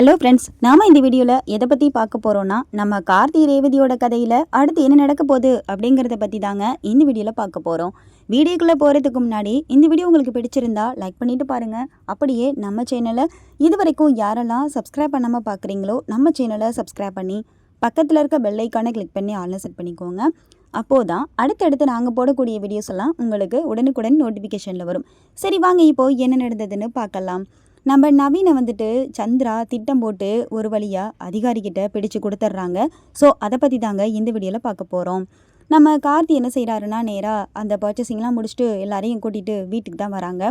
Hello friends நாம் இந்த வீடியோவில் எதை பற்றி பார்க்க போகிறோன்னா நம்ம கார்த்தி ரேவதியோட கதையில் அடுத்து என்ன நடக்க போகுது அப்படிங்கிறத பற்றி தாங்க இந்த வீடியோவில் பார்க்க போகிறோம் வீடியோக்குள்ளே போகிறதுக்கு முன்னாடி இந்த வீடியோ உங்களுக்கு பிடிச்சிருந்தா லைக் பண்ணிவிட்டு பாருங்கள் அப்படியே நம்ம சேனலை இது வரைக்கும் யாரெல்லாம் சப்ஸ்கிரைப் பண்ணாமல் பார்க்குறீங்களோ நம்ம சேனலை சப்ஸ்கிரைப் பண்ணி பக்கத்தில் இருக்க பெல்லைக்கானை கிளிக் பண்ணி ஆன்லைன் செட் பண்ணிக்கோங்க. அப்போது தான் அடுத்தடுத்து நாங்கள் போடக்கூடிய வீடியோஸ் எல்லாம் உங்களுக்கு உடனுக்குடன் நோட்டிஃபிகேஷனில் வரும். சரி வாங்க இப்போது என்ன நடந்ததுன்னு பார்க்கலாம். நம்ம நவீனை வந்துட்டு சந்திரா திட்டம் போட்டு ஒரு வழியாக அதிகாரிக்கிட்ட பிடிச்சு கொடுத்துட்றாங்க ஸோ அதை பற்றி தாங்க இந்த வீடியோவில் பார்க்க போகிறோம் நம்ம கார்த்தி என்ன செய்கிறாருன்னா நேராக அந்த பர்ச்சேசிங்லாம் முடிச்சுட்டு எல்லாரையும் கூட்டிகிட்டு வீட்டுக்கு தான் வராங்க.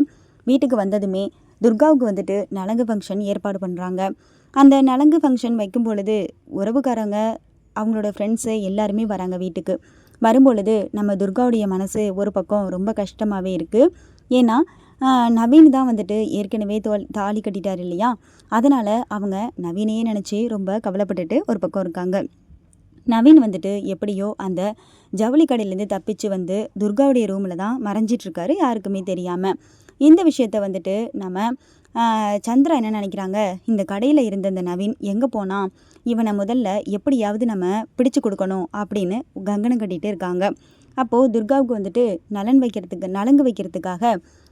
வீட்டுக்கு வந்ததுமே துர்காவுக்கு வந்துட்டு நலங்கு ஃபங்க்ஷன் ஏற்பாடு பண்ணுறாங்க அந்த நலங்கு ஃபங்க்ஷன் வைக்கும் பொழுது உறவுக்காரங்க அவங்களோட ஃப்ரெண்ட்ஸு எல்லாருமே வராங்க வீட்டுக்கு. வரும்பொழுது நம்ம துர்காவுடைய மனசு ஒரு பக்கம் ரொம்ப கஷ்டமாகவே இருக்குது ஏன்னா நவீன் தான் வந்துட்டு ஏற்கனவே தோல் தாலி கட்டிட்டார் இல்லையா? அதனால் அவங்க நவீனையே நினச்சி ரொம்ப கவலைப்பட்டுட்டு ஒரு பக்கம் இருக்காங்க. நவீன் வந்துட்டு எப்படியோ அந்த ஜவுளி கடையிலேருந்து தப்பிச்சு வந்து துர்காவுடைய ரூமில் தான் மறைஞ்சிட்ருக்காரு யாருக்குமே தெரியாமல் இந்த விஷயத்த வந்துட்டு நம்ம சந்திரா என்ன நினைக்கிறாங்க? இந்த கடையில் இருந்த இந்த நவீன் எங்கே போனால் இவனை முதல்ல எப்படியாவது நம்ம பிடிச்சு கொடுக்கணும் அப்படின்னு கங்கனம் கட்டிகிட்டு இருக்காங்க. அப்போது துர்காவுக்கு வந்துட்டு நலன் வைக்கிறதுக்கு நலங்கு வைக்கிறதுக்காக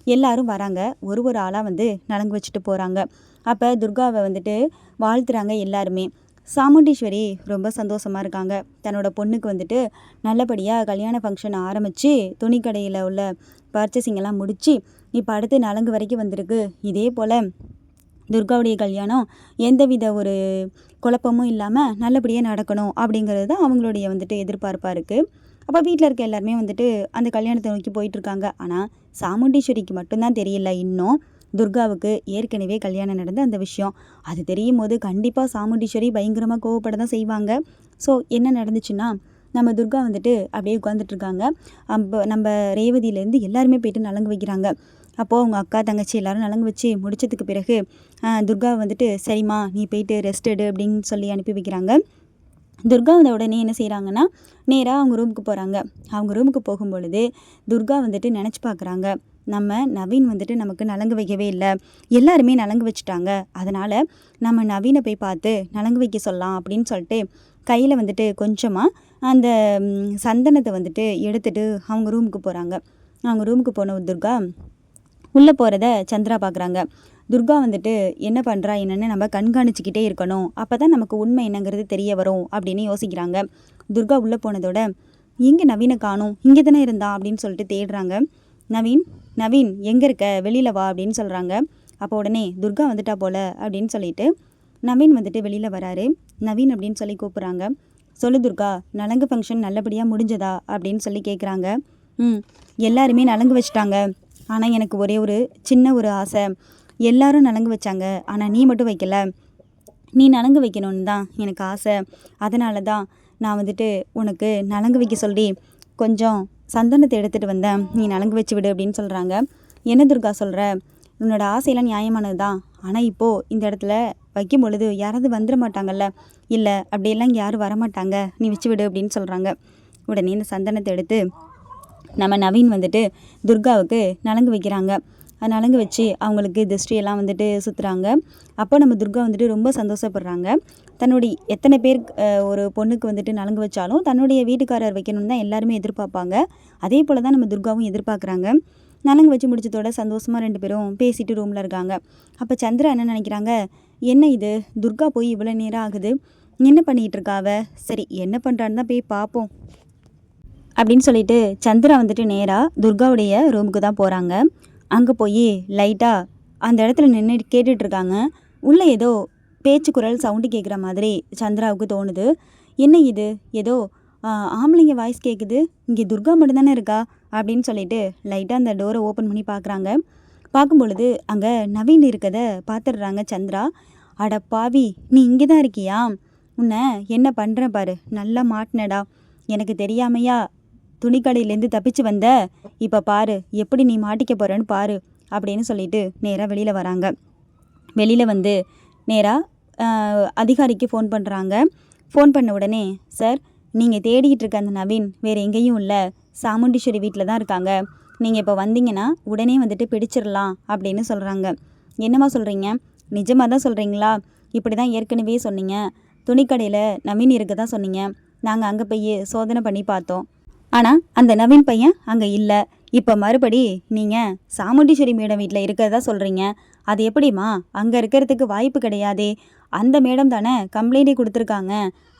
எல்லாரும் வராங்க. ஒரு ஒரு ஆளாக வந்து நலங்கு வச்சுட்டு போகிறாங்க அப்போ துர்காவை வந்துட்டு வாழ்த்துறாங்க எல்லாருமே. சாமுண்டீஸ்வரி ரொம்ப சந்தோஷமாக இருக்காங்க. தன்னோட பொண்ணுக்கு வந்துட்டு நல்லபடியாக கல்யாண ஃபங்க்ஷன் ஆரம்பித்து துணிக்கடையில் உள்ள பர்ச்சேசிங் எல்லாம் முடித்து இப்போ அடுத்து நலங்கு வரைக்கும் வந்திருக்கு. இதே போல் துர்காவுடைய கல்யாணம் எந்தவித ஒரு குழப்பமும் இல்லாமல் நல்லபடியாக நடக்கணும் அப்படிங்கிறது தான் அவங்களுடைய வந்துட்டு எதிர்பார்ப்பாக இருக்குது அப்போ வீட்டில் இருக்க எல்லாருமே வந்துட்டு அந்த கல்யாணத்தை நோக்கி போயிட்டுருக்காங்க. ஆனால் சாமுண்டீஸ்வரிக்கு மட்டும்தான் தெரியல. இன்னும் துர்காவுக்கு ஏற்கனவே கல்யாணம் நடந்த அந்த விஷயம். அது தெரியும் போது கண்டிப்பாக சாமுண்டீஸ்வரி பயங்கரமாக கோவப்பட தான் செய்வாங்க. ஸோ என்ன நடந்துச்சுன்னா நம்ம துர்கா வந்துட்டு அப்படியே உட்காந்துட்ருக்காங்க அப்போ நம்ம ரேவதியிலேருந்து எல்லாருமே போயிட்டு நலங்கு வைக்கிறாங்க. அப்போது அவங்க அக்கா தங்கச்சி எல்லோரும் நலங்கு வச்சு முடிச்சதுக்கு பிறகு துர்கா வந்துட்டு சரிம்மா நீ போயிட்டு ரெஸ்ட் எடு அப்படின்னு சொல்லி அனுப்பி வைக்கிறாங்க. துர்கா வந்த உடனே என்ன செய்கிறாங்கன்னா நேராக அவங்க ரூமுக்கு போகிறாங்க அவங்க ரூமுக்கு போகும் பொழுது துர்கா வந்துட்டு நினச்சி பார்க்குறாங்க நம்ம நவீன் வந்துட்டு நமக்கு நலங்கு வைக்கவே இல்லை. எல்லாருமே நலங்கு வச்சுட்டாங்க. அதனால் நம்ம நவீனை போய் பார்த்து நலங்கு வைக்க சொல்லலாம் அப்படின்னு சொல்லிட்டு கையில் வந்துட்டு கொஞ்சமாக அந்த சந்தனத்தை வந்துட்டு எடுத்துகிட்டு அவங்க ரூமுக்கு போகிறாங்க அவங்க ரூமுக்கு போன துர்கா உள்ளே போகிறத சந்திரா பார்க்குறாங்க துர்கா வந்துட்டு என்ன பண்ணுறா என்னென்னு நம்ம கண்காணிச்சுக்கிட்டே இருக்கணும். அப்போ தான் நமக்கு உண்மை என்னங்கிறது தெரிய வரும் அப்படின்னு யோசிக்கிறாங்க. துர்கா உள்ளே போனதோட எங்கே நவீனை காணும்? இங்கே தானே இருந்தா? அப்படின்னு சொல்லிட்டு தேடுறாங்க. நவீன் நவீன் எங்கே இருக்க? வெளியில் வா அப்படின்னு சொல்கிறாங்க அப்போ உடனே துர்கா வந்துட்டா போல அப்படின்னு சொல்லிட்டு நவீன் வந்துட்டு வெளியில் வராரு. நவீன் அப்படின்னு சொல்லி கூப்பிட்றாங்க. சொல்லு துர்கா நலங்கு ஃபங்க்ஷன் நல்லபடியாக முடிஞ்சதா? அப்படின்னு சொல்லி கேட்குறாங்க ம் எல்லாருமே நலங்கு வச்சுட்டாங்க. ஆனால் எனக்கு ஒரே ஒரு சின்ன ஒரு ஆசை. எல்லாரும் நலங்கு வச்சாங்க. ஆனால் நீ மட்டும் வைக்கல. நீ நலங்கு வைக்கணும்னு தான் எனக்கு ஆசை. அதனால தான் நான் வந்துட்டு உனக்கு நலங்கு வைக்க சொல்லி கொஞ்சம் சந்தனத்தை எடுத்துகிட்டு வந்தேன். நீ நலங்கு வச்சு விடு அப்படின்னு சொல்கிறாங்க என்ன துர்கா சொல்கிற உன்னோட ஆசையெல்லாம் நியாயமானது தான் ஆனால் இப்போது இந்த இடத்துல வைக்கும் பொழுது யாராவது வந்துட மாட்டாங்கல்ல? இல்லை அப்படியெல்லாம் இங்கே யாரும் வரமாட்டாங்க. நீ வச்சு விடு அப்படின்னு சொல்கிறாங்க உடனே இந்த சந்தனத்தை எடுத்து நம்ம நவீன் வந்துட்டு துர்காவுக்கு நலங்கு வைக்கிறாங்க. நலங்கு வச்சு அவங்களுக்கு திருஷ்டியெல்லாம் வந்துட்டு சுற்றுறாங்க அப்போ நம்ம துர்கா வந்துட்டு ரொம்ப சந்தோஷப்படுறாங்க. தன்னுடைய எத்தனை பேர் ஒரு பொண்ணுக்கு வந்துட்டு நலங்கு வச்சாலும் தன்னுடைய வீட்டுக்காரர் வைக்கணும்னு தான் எல்லாருமே எதிர்பார்ப்பாங்க. அதே போல் தான் நம்ம துர்காவும் எதிர்பார்க்குறாங்க. நலங்கு வச்சு முடிச்சதோட சந்தோஷமாக ரெண்டு பேரும் பேசிட்டு ரூமில் இருக்காங்க. அப்போ சந்திரா என்ன நினைக்கிறாங்க? என்ன இது? துர்கா போய் இவ்வளோ நேரம் ஆகுது. என்ன பண்ணிகிட்டு இருக்காவ சரி என்ன பண்ணுறான்னு தான் போய் பார்ப்போம் அப்படின்னு சொல்லிட்டு சந்திரா வந்துட்டு நேராக துர்காவுடைய ரூமுக்கு தான் போகிறாங்க அங்கே போய் லைட்டாக அந்த இடத்துல நின்று கேட்டுட்ருக்காங்க. உள்ளே ஏதோ பேச்சு குரல் சவுண்டு கேட்குற மாதிரி சந்திராவுக்கு தோணுது. என்ன இது? ஏதோ ஆம்பளைங்க வாய்ஸ் கேட்குது இங்கே துர்கா மட்டும்தானே இருக்கா? அப்படின்னு சொல்லிட்டு லைட்டாக அந்த டோரை ஓப்பன் பண்ணி பார்க்குறாங்க பார்க்கும் பொழுது அங்கே நவீன் இருக்கதை பார்த்துடுறாங்க சந்திரா. அட பாவி நீ இங்கே தான் இருக்கியா? உன்னை என்ன பண்ணுறேன் பாரு நல்லா மாட்டினடா. எனக்கு தெரியாமையா துணிக்கடையிலேருந்து தப்பிச்சு வந்த இப்போ பாரு எப்படி நீ மாட்டிக்க போகிறேன்னு பாரு அப்படின்னு சொல்லிட்டு நேராக வெளியில் வராங்க. வெளியில் வந்து நேராக அதிகாரிக்கு ஃபோன் பண்ணுறாங்க ஃபோன் பண்ண உடனே சார் நீங்கள் தேடிக்கிட்டு இருக்க அந்த நவீன் வேறு எங்கேயும் இல்லை. சாமுண்டீஸ்வரி வீட்டில் தான் இருக்காங்க. நீங்கள் இப்போ வந்தீங்கன்னா உடனே வந்துட்டு பிடிச்சிடலாம் அப்படின்னு சொல்கிறாங்க என்னம்மா சொல்கிறீங்க நிஜமாக தான் சொல்கிறீங்களா இப்படி தான் ஏற்கனவே சொன்னீங்க. துணிக்கடையில் நவீன் இருக்க தான் சொன்னீங்க. நாங்கள் அங்கே போய் சோதனை பண்ணி பார்த்தோம். ஆனால் அந்த நவீன் பையன் அங்கே இல்லை. இப்போ மறுபடி நீங்கள் சாமுண்டீஸ்வரி மேடம் வீட்டில் இருக்கிறதா சொல்கிறீங்க அது எப்படிம்மா? அங்கே இருக்கிறதுக்கு வாய்ப்பு கிடையாதே. அந்த மேடம் தானே கம்ப்ளைண்டே கொடுத்துருக்காங்க.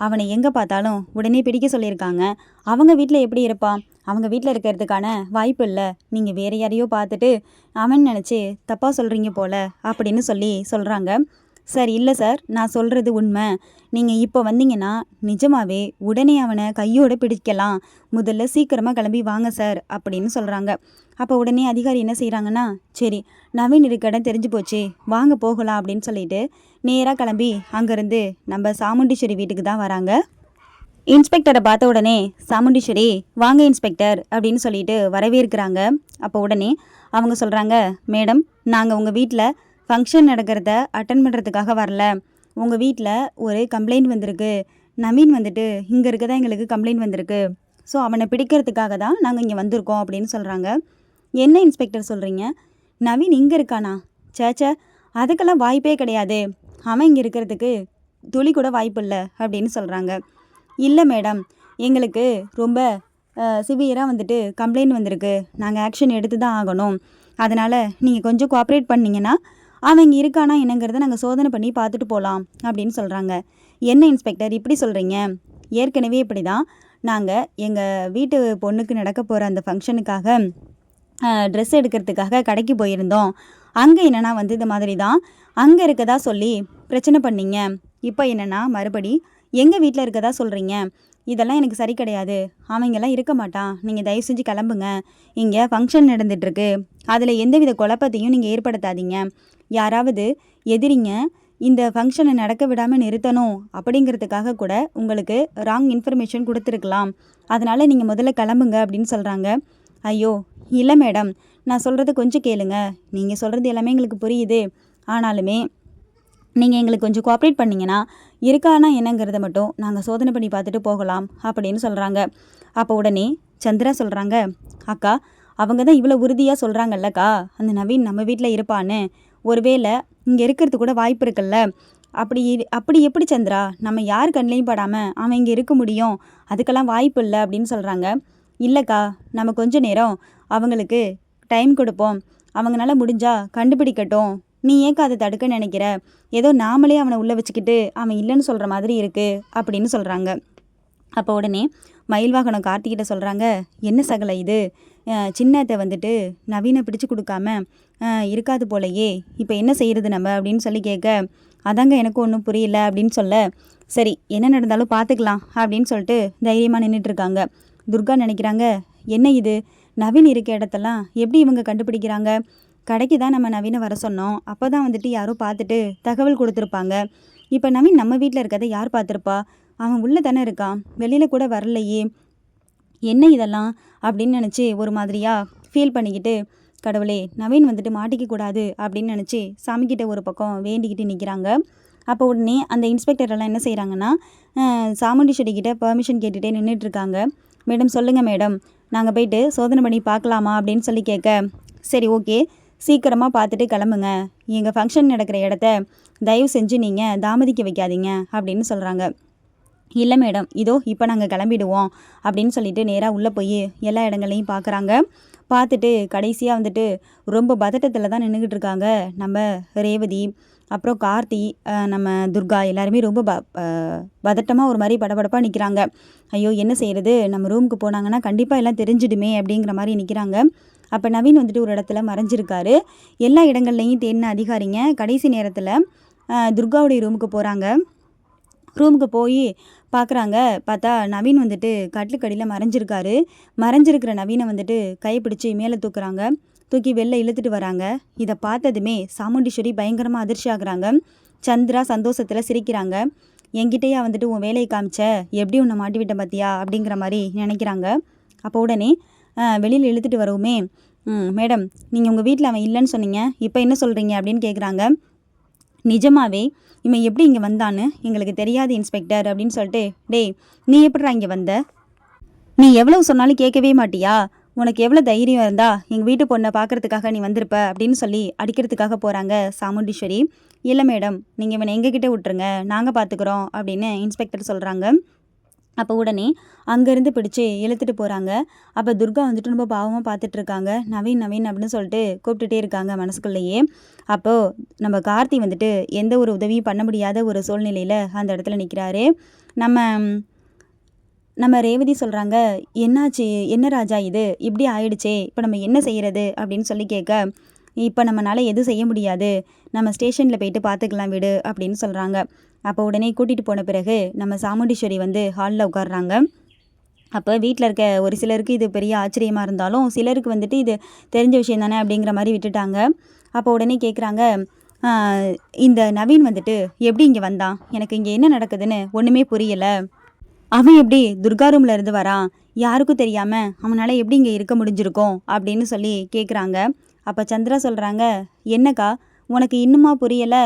அவனை எங்கே பார்த்தாலும் உடனே பிடிக்க சொல்லியிருக்காங்க. அவங்க வீட்டில் எப்படி இருப்பான்? அவங்க வீட்டில் இருக்கிறதுக்கான வாய்ப்பு இல்லை. நீங்கள் வேற யாரையோ பார்த்துட்டு அவன் நினச்சி தப்பாக சொல்கிறீங்க போல அப்படின்னு சொல்லி சொல்கிறாங்க சார் இல்லை சார். நான் சொல்கிறது உண்மை. நீங்கள் இப்போ வந்தீங்கன்னா நிஜமாவே உடனே அவனை கையோடு பிடிக்கலாம். முதல்ல சீக்கிரமாக கிளம்பி வாங்க சார் அப்படின்னு சொல்கிறாங்க அப்போ உடனே அதிகாரி என்ன செய்கிறாங்கன்னா சரி நவீன் இருக்க இடம் தெரிஞ்சு போச்சு. வாங்க போகலாம் அப்படின்னு சொல்லிட்டு நேராக கிளம்பி அங்கேருந்து நம்ம சாமுண்டீஸ்வரி வீட்டுக்கு தான் வராங்க. இன்ஸ்பெக்டரை பார்த்த உடனே சாமுண்டீஸ்வரி வாங்க இன்ஸ்பெக்டர் அப்படின்னு சொல்லிட்டு வரவேற்கிறாங்க. அப்போ உடனே அவங்க சொல்கிறாங்க மேடம் நாங்கள் உங்கள் வீட்டில் ஃபங்க்ஷன் நடக்கிறத அட்டன் பண்ணுறதுக்காக வரல. உங்கள் வீட்டில் ஒரு கம்ப்ளைண்ட் வந்திருக்கு. நவீன் வந்துட்டு இங்கே இருக்க தான் எங்களுக்கு கம்ப்ளைண்ட் வந்திருக்கு. ஸோ அவனை பிடிக்கிறதுக்காக தான் நாங்கள் இங்கே வந்திருக்கோம் அப்படின்னு சொல்கிறாங்க என்ன இன்ஸ்பெக்டர் சொல்கிறீங்க நவீன் இங்கே இருக்கானா? சேச்சே அதுக்கெல்லாம் வாய்ப்பே கிடையாது. அவன் இங்கே இருக்கிறதுக்கு துளி கூட வாய்ப்பு இல்லை அப்படின்னு சொல்கிறாங்க இல்லை மேடம் எங்களுக்கு ரொம்ப சிவியராக வந்துட்டு கம்ப்ளைண்ட் வந்திருக்கு. நாங்கள் ஆக்ஷன் எடுத்து தான் ஆகணும். அதனால் நீங்கள் கொஞ்சம் கோஆப்ரேட் பண்ணிங்கன்னா அவன் இங்கே இருக்கானா என்னங்கிறத நாங்கள் சோதனை பண்ணி பார்த்துட்டு போகலாம் அப்படின்னு சொல்கிறாங்க என்ன இன்ஸ்பெக்டர் இப்படி சொல்கிறீங்க ஏற்கனவே இப்படி தான் நாங்கள் எங்கள் வீட்டு பொண்ணுக்கு நடக்க போகிற அந்த ஃபங்க்ஷனுக்காக ட்ரெஸ் எடுக்கிறதுக்காக கடைக்கு போயிருந்தோம். அங்கே என்னென்னா வந்து இந்த மாதிரி தான் அங்கே இருக்கதா சொல்லி பிரச்சனை பண்ணீங்க. இப்போ என்னென்னா மறுபடி எங்கள் வீட்டில் இருக்கதா சொல்கிறீங்க இதெல்லாம் எனக்கு சரி கிடையாது. அவங்கெல்லாம் இருக்க மாட்டான். நீங்கள் தயவு செஞ்சு கிளம்புங்க. இங்கே ஃபங்க்ஷன் நடந்துகிட்ருக்கு அதில் எந்தவித குழப்பத்தையும் நீங்கள் ஏற்படுத்தாதீங்க. யாராவது எதிரிங்க இந்த ஃபங்க்ஷனை நடக்க விடாமல் நிறுத்தணும் அப்படிங்கிறதுக்காக கூட உங்களுக்கு ராங் இன்ஃபர்மேஷன் கொடுத்துருக்கலாம். அதனால் நீங்கள் முதல்ல கிளம்புங்க அப்படின்னு சொல்கிறாங்க ஐயோ இல்லை மேடம் நான் சொல்கிறது கொஞ்சம் கேளுங்க. நீங்கள் சொல்கிறது எல்லாமே எங்களுக்கு புரியுது. ஆனாலுமே நீங்கள் எங்களுக்கு கொஞ்சம் கோஆப்ரேட் பண்ணிங்கன்னா இருக்கானா என்னங்கிறத மட்டும் நாங்கள் சோதனை பண்ணி பார்த்துட்டு போகலாம் அப்படின்னு சொல்கிறாங்க அப்போ உடனே சந்திரா சொல்கிறாங்க அக்கா அவங்க தான் இவ்வளோ உறுதியாக சொல்கிறாங்கல்லக்கா அந்த நவீன் நம்ம வீட்டில் இருப்பான்னு. ஒருவேளை இங்கே இருக்கிறது கூட வாய்ப்பு இருக்குல்ல? அப்படி அப்படி எப்படி சந்திரா? நம்ம யார் கண்ணிலையும் படாமல் அவன் இங்கே இருக்க முடியும்? அதுக்கெல்லாம் வாய்ப்பு இல்லை அப்படின்னு சொல்கிறாங்க இல்லைக்கா நம்ம கொஞ்ச நேரம் அவங்களுக்கு டைம் கொடுப்போம். அவங்களால முடிஞ்சால் கண்டுபிடிக்கட்டும். நீ ஏக்கா அதை தடுக்க நினைக்கிற? ஏதோ நாமளே அவனை உள்ளே வச்சுக்கிட்டு அவன் இல்லைன்னு சொல்கிற மாதிரி இருக்குது அப்படின்னு சொல்கிறாங்க அப்போ உடனே மயில் வாகனம் கார்த்திகிட்ட சொல்கிறாங்க என்ன சகல இது? சின்னத்தை வந்துட்டு நவீனை பிடிச்சு கொடுக்காம இருக்காது போலயே. இப்போ என்ன செய்கிறது நம்ம? அப்படின்னு சொல்லி கேட்க அதாங்க எனக்கு ஒன்றும் புரியல அப்படின்னு சொல்ல சரி என்ன நடந்தாலும் பார்த்துக்கலாம் அப்படின்னு சொல்லிட்டு தைரியமாக நின்றுட்டு இருக்காங்க. துர்கா நினைக்கிறாங்க என்ன இது? நவீன் இருக்க இடத்தெல்லாம் எப்படி இவங்க கண்டுபிடிக்கிறாங்க? கடைக்கு தான் நம்ம நவீனை வர சொன்னோம். அப்போ தான் வந்துட்டு யாரோ பார்த்துட்டு தகவல் கொடுத்துருப்பாங்க. இப்போ நவீன் நம்ம வீட்டில் இருக்கதை யார் பார்த்துருப்பா? அவன் உள்ளே தானே இருக்கான். வெளியில் கூட வரலையே. என்ன இதெல்லாம்? அப்படின்னு நினச்சி ஒரு மாதிரியாக ஃபீல் பண்ணிக்கிட்டு கடவுளே நவீன் வந்துட்டு மாட்டிக்க கூடாது அப்படின்னு நினச்சி சாமிக்கிட்ட ஒரு பக்கம் வேண்டிக்கிட்டு நிற்கிறாங்க அப்போ உடனே அந்த இன்ஸ்பெக்டர் எல்லாம் என்ன செய்கிறாங்கன்னா சாமுண்டீஸ்வரி கிட்ட பெர்மிஷன் கேட்டுகிட்டே நின்றுட்டுருக்காங்க மேடம் சொல்லுங்கள் மேடம். நாங்கள் போயிட்டு சோதனை பண்ணி பார்க்கலாமா? அப்படின்னு சொல்லி கேட்க சரி ஓகே. சீக்கிரமாக பார்த்துட்டு கிளம்புங்க. எங்கள் ஃபங்க்ஷன் நடக்கிற இடத்த தயவு செஞ்சு நீங்கள் தாமதிக்க வைக்காதீங்க. அப்படின்னு சொல்கிறாங்க இல்லை மேடம் இதோ இப்போ நாங்கள் கிளம்பிடுவோம் அப்படின்னு சொல்லிட்டு நேராக உள்ளே போய் எல்லா இடங்களையும் பார்க்குறாங்க. பார்த்துட்டு கடைசியாக வந்துட்டு ரொம்ப பதட்டத்தில் தான் நின்றுக்கிட்டு இருக்காங்க நம்ம ரேவதி அப்புறம் கார்த்தி நம்ம துர்கா எல்லாருமே ரொம்ப ப பதட்டமாக ஒரு மாதிரி படபடப்பாக நிற்கிறாங்க ஐயோ என்ன செய்கிறது நம்ம ரூமுக்கு போனாங்கன்னா கண்டிப்பாக எல்லாம் தெரிஞ்சிடுமே அப்படிங்கிற மாதிரி நிற்கிறாங்க அப்போ நவீன் வந்துட்டு ஒரு இடத்துல மறைஞ்சிருக்காரு. எல்லா இடங்கள்லையும் தேடின அதிகாரிங்க கடைசி நேரத்தில் துர்காவுடைய ரூமுக்கு போகிறாங்க ரூமுக்கு போய் பார்க்குறாங்க பார்த்தா நவீன் வந்துட்டு கட்டிலுக்கடியில் மறைஞ்சிருக்காரு. மறைஞ்சிருக்கிற நவீனை வந்துட்டு கைப்பிடிச்சு மேலே தூக்குறாங்க. தூக்கி வெளில இழுத்துட்டு வராங்க. இதை பார்த்ததுமே சாமுண்டீஸ்வரி பயங்கரமாக அதிர்ச்சி ஆகுறாங்க. சந்திரா சந்தோஷத்தில் சிரிக்கிறாங்க. என்கிட்டயே வந்துட்டு உன் வேலையை காமிச்ச? எப்படி உன்னை மாட்டி விட்ட பார்த்தியா அப்படிங்கிற மாதிரி நினைக்கிறாங்க. அப்போ உடனே வெளியில் இழுத்துட்டு வரவுமே மேடம் நீங்கள் உங்கள் வீட்டில் அவன் இல்லைன்னு சொன்னீங்க. இப்போ என்ன சொல்கிறீங்க அப்படின்னு கேட்குறாங்க நிஜமாவே இவன் எப்படி இங்கே வந்தான்னு எங்களுக்கு தெரியாது இன்ஸ்பெக்டர் அப்படின்னு சொல்லிட்டு டேய் நீ எப்படிடா இங்கே வந்த? நீ எவ்வளவு சொன்னாலும் கேட்கவே மாட்டியா? உனக்கு எவ்வளோ தைரியம் இருந்தா எங்கள் வீட்டு பொண்ணை பார்க்கறதுக்காக நீ வந்திருப்ப? அப்படின்னு சொல்லி அடிக்கிறதுக்காக போகிறாங்க சாமுண்டீஸ்வரி. இல்லை மேடம் நீங்கள் இவனை எங்ககிட்ட விட்டுருங்க. நாங்கள் பார்த்துக்குறோம் அப்படின்னு இன்ஸ்பெக்டர் சொல்கிறாங்க அப்போ உடனே அங்கேருந்து பிடிச்சி இழுத்துட்டு போகிறாங்க அப்போ துர்கா வந்துட்டு ரொம்ப பாவமாக பார்த்துட்ருக்காங்க நவீன் நவீன் அப்படின்னு சொல்லிட்டு கூப்பிட்டுட்டே இருக்காங்க மனசுக்குள்ளேயே. அப்போது நம்ம கார்த்தி வந்துட்டு எந்த ஒரு உதவியும் பண்ண முடியாத ஒரு சூழ்நிலையில் அந்த இடத்துல நிற்கிறாரு நம்ம நம்ம ரேவதி சொல்கிறாங்க என்னாச்சு? என்ன ராஜா இது? இப்படி ஆயிடுச்சே. இப்போ நம்ம என்ன செய்கிறது அப்படின்னு சொல்லி கேட்க இப்போ நம்மளால் எதுவும் செய்ய முடியாது. நம்ம ஸ்டேஷனில் போயிட்டு பார்த்துக்கலாம் விடு அப்படின்னு சொல்கிறாங்க அப்போ உடனே கூட்டிகிட்டு போன பிறகு நம்ம சாமுண்டீஸ்வரி வந்து ஹாலில் உட்காடுறாங்க அப்போ வீட்டில் இருக்க ஒரு சிலருக்கு இது பெரிய ஆச்சரியமாக இருந்தாலும் சிலருக்கு வந்துட்டு இது தெரிஞ்ச விஷயம் தானே அப்படிங்கிற மாதிரி விட்டுட்டாங்க. அப்போ உடனே கேட்குறாங்க இந்த நவீன் வந்துட்டு எப்படி இங்கே வந்தான்? எனக்கு இங்கே என்ன நடக்குதுன்னு ஒன்றுமே புரியலை. அவன் எப்படி துர்கா ரூம்ல இருந்து வரான் யாருக்கும் தெரியாமல் அவனால் எப்படி இங்கே இருக்க முடிஞ்சிருக்கும்? அப்படின்னு சொல்லி கேட்குறாங்க அப்போ சந்திரா சொல்கிறாங்க என்னக்கா உனக்கு இன்னுமா புரியலை?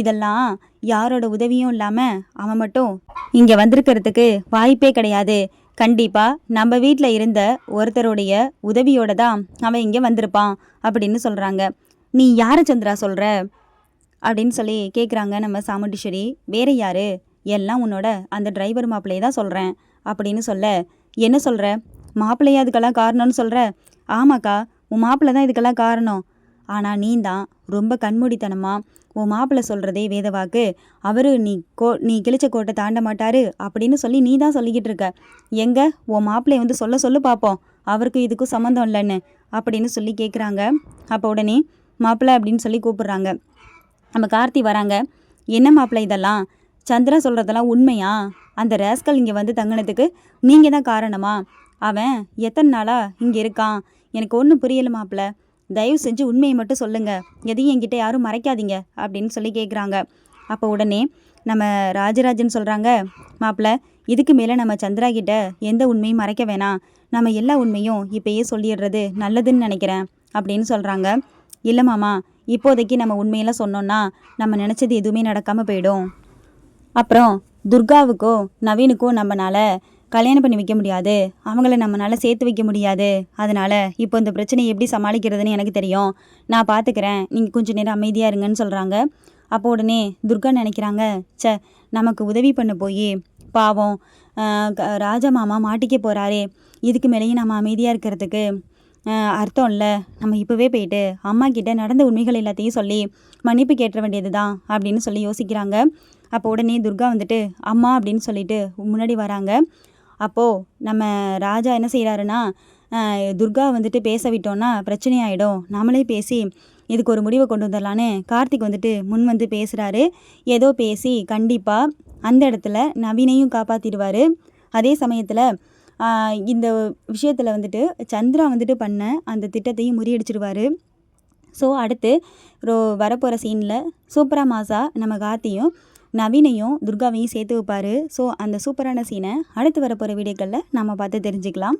இதெல்லாம் யாரோட உதவியும் இல்லாமல் அவன் மட்டும் இங்கே வந்திருக்கிறதுக்கு வாய்ப்பே கிடையாது. கண்டிப்பாக நம்ம வீட்டில் இருந்த ஒருத்தருடைய உதவியோட தான் அவன் இங்கே வந்திருப்பான் அப்படின்னு சொல்கிறாங்க நீ யாரை சந்திரா சொல்கிற அப்படின்னு சொல்லி கேட்குறாங்க நம்ம சாமுண்டீஸ்வரி. வேறு யார்? எல்லாம் உன்னோட அந்த டிரைவர் மாப்பிள்ளையை தான் சொல்கிறேன் அப்படின்னு சொல்ல என்ன சொல்கிற மாப்பிள்ளையா அதுக்கெல்லாம் காரணம்னு சொல்கிற ஆமாக்கா உன் மாப்பிள்ளை தான் இதுக்கெல்லாம் காரணம். ஆனால் நீ தான் ரொம்ப கண்மூடித்தனமாக உன் மாப்பிள்ளை சொல்கிறதே வேதவாக்கு. அவர் நீ கோ நீ கிழிச்ச கோட்டை தாண்ட மாட்டாரு அப்படின்னு சொல்லி நீ தான் சொல்லிக்கிட்டு இருக்க. எங்கே? உன் மாப்பிள்ளையை வந்து சொல்ல சொல்லு பார்ப்போம் அவருக்கு இதுக்கும் சம்மந்தம் இல்லைன்னு அப்படின்னு சொல்லி கேட்குறாங்க அப்போ உடனே மாப்பிள்ளை அப்படின்னு சொல்லி கூப்பிட்றாங்க. நம்ம கார்த்தி வராங்க. என்ன மாப்பிள்ளை இதெல்லாம்? சந்திரா சொல்கிறதெல்லாம் உண்மையா? அந்த ரேஸ்கல் இங்கே வந்து தங்கினதுக்கு நீங்கள் தான் காரணமா? அவன் எத்தனை நாளாக இங்கே இருக்கான்? எனக்கு ஒன்றும் புரியல மாப்பிள்ள. தயவு செஞ்சு உண்மையை மட்டும் சொல்லுங்கள் எதையும் என்கிட்ட யாரும் மறைக்காதீங்க அப்படின்னு சொல்லி கேட்குறாங்க அப்போ உடனே நம்ம ராஜராஜன் சொல்கிறாங்க மாப்பிள்ள இதுக்கு மேலே நம்ம சந்திரா கிட்ட எந்த உண்மையும் மறைக்க வேணாம். நம்ம எல்லா உண்மையும் இப்பயே சொல்லிடுறது நல்லதுன்னு நினைக்கிறேன் அப்படின்னு சொல்கிறாங்க இல்லை மாமா இப்போதைக்கு நம்ம உண்மையெல்லாம் சொன்னோன்னா நம்ம நினச்சது எதுவுமே நடக்காமல் போயிடும். அப்புறம் துர்காவுக்கோ நவீனுக்கோ நம்மனால கல்யாணம் பண்ணி வைக்க முடியாது. அவங்கள நம்மளால் சேர்த்து வைக்க முடியாது. அதனால் இப்போ இந்த பிரச்சனையை எப்படி சமாளிக்கிறதுன்னு எனக்கு தெரியும். நான் பார்த்துக்கிறேன் நீங்கள் கொஞ்சம் நேரம் அமைதியாக இருங்கன்னு சொல்கிறாங்க அப்போ உடனே துர்கா நினைக்கிறாங்க. ச நமக்கு உதவி பண்ண போய் பாவம். ராஜா மாமா மாட்டிக்க போகிறாரே இதுக்கு மேலேயும் நம்ம அமைதியாக இருக்கிறதுக்கு அர்த்தம் இல்லை. நம்ம இப்போவே போயிட்டு அம்மா கிட்ட நடந்த உண்மைகள் எல்லாத்தையும் சொல்லி மன்னிப்பு கேட்ட வேண்டியது தான் அப்படின்னு சொல்லி யோசிக்கிறாங்க. அப்போ உடனே துர்கா வந்துட்டு அம்மா அப்படின்னு சொல்லிட்டு முன்னாடி வராங்க. அப்போது நம்ம ராஜா என்ன செய்கிறாருன்னா துர்கா வந்துட்டு பேச விட்டோன்னா பிரச்சனையாயிடும். நம்மளே பேசி இதுக்கு ஒரு முடிவை கொண்டு வந்துடலான்னு கார்த்திக் வந்துட்டு முன் வந்து பேசுகிறாரு ஏதோ பேசி கண்டிப்பாக அந்த இடத்துல நவீனையும் காப்பாற்றிடுவார் அதே சமயத்தில் இந்த விஷயத்தில் வந்துட்டு சந்திரா வந்துட்டு பண்ண அந்த திட்டத்தையும் முறியடிச்சிடுவார் ஸோ அடுத்து ரோ வரப்போகிற சீனில் சூப்பரா மாசா நம்ம கார்த்தியும் நவீனையும் துர்காவையும் சேர்த்து வைப்பார். ஸோ அந்த சூப்பரான சீனை அடுத்து வரப்போகிற வீடியோக்களில் நம்ம பார்த்து தெரிஞ்சுக்கலாம்.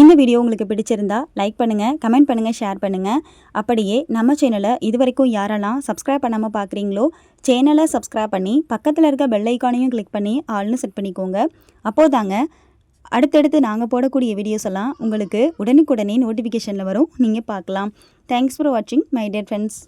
இந்த வீடியோ உங்களுக்கு பிடிச்சிருந்தா லைக் பண்ணுங்கள் கமெண்ட் பண்ணுங்கள் ஷேர் பண்ணுங்கள் அப்படியே நம்ம சேனலை இது வரைக்கும் யாரெல்லாம் சப்ஸ்கிரைப் பண்ணாமல் பார்க்குறீங்களோ சேனலை சப்ஸ்கிரைப் பண்ணி பக்கத்தில் இருக்க பெல் ஐக்கானையும் கிளிக் பண்ணி ஆள்னு செட் பண்ணிக்கோங்க. அப்போதாங்க அடுத்தடுத்து நாங்கள் போடக்கூடிய வீடியோஸ் எல்லாம் உங்களுக்கு உடனுக்குடனே நோட்டிஃபிகேஷனில் வரும். நீங்கள் பார்க்கலாம். தேங்க்ஸ் ஃபார் வாட்சிங் மை டியர் ஃப்ரெண்ட்ஸ்